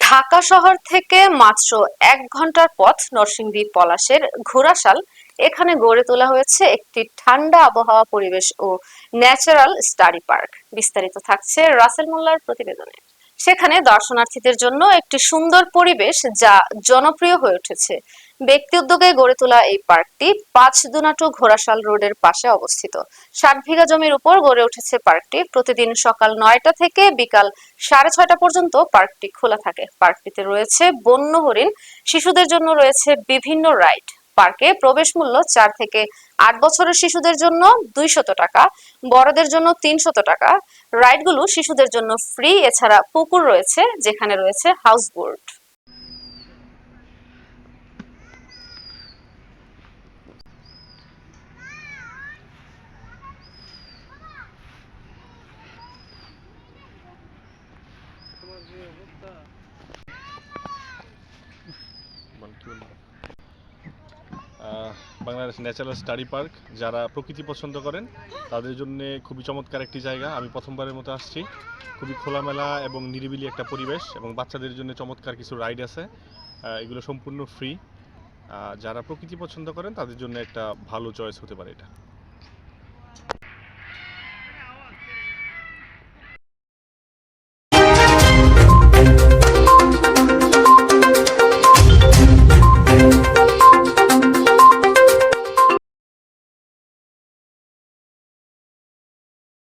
ঢাকা শহর থেকে মাত্র এক ঘণ্টার পথ নরসিংদী পলাশের ঘোড়াশাল। এখানে গড়ে তোলা হয়েছে একটি ঠান্ডা আবহাওয়া পরিবেশ ও ন্যাচারাল স্টাডি পার্ক। বিস্তারিত থাকছে রাসেল মোল্লার প্রতিবেদনে। সেখানে দর্শনার্থীদের জন্য একটি সুন্দর পরিবেশ যা জনপ্রিয় হয়ে উঠেছে। ব্যক্তি উদ্যোগে গড়ে তোলা এই পার্কটি পাঁচ দুনাটু ঘোড়াশাল রোডের পাশে অবস্থিত। ষাট বিঘা জমির উপর গড়ে উঠেছে পার্কটি। প্রতিদিন সকাল নয়টা থেকে বিকাল সাড়ে ছয়টা পর্যন্ত পার্কটি খোলা থাকে। পার্কটিতে রয়েছে বন্য হরিণ। শিশুদের জন্য রয়েছে বিভিন্ন রাইড। পার্কে প্রবেশ মূল্য চার থেকে আট বছরের শিশুদের জন্য দুইশত টাকা, বড়দের জন্য তিনশত টাকা। রাইডগুলো শিশুদের জন্য ফ্রি। এছাড়া পুকুর রয়েছে, যেখানে রয়েছে house boat. Bangladesh natural study park, যারা প্রকৃতি পছন্দ করেন, তাদের জন্য খুবই চমৎকার একটি জায়গা। আমি প্রথমবারের মতো আসছি। খুবই খোলামেলা এবং নিরিবিলি একটা পরিবেশ এবং বাচ্চাদের জন্য চমৎকার কিছু রাইড আছে। এগুলো সম্পূর্ণ ফ্রি। যারা প্রকৃতি পছন্দ করেন, তাদের জন্য একটা ভালো চয়েস হতে পারে এটা।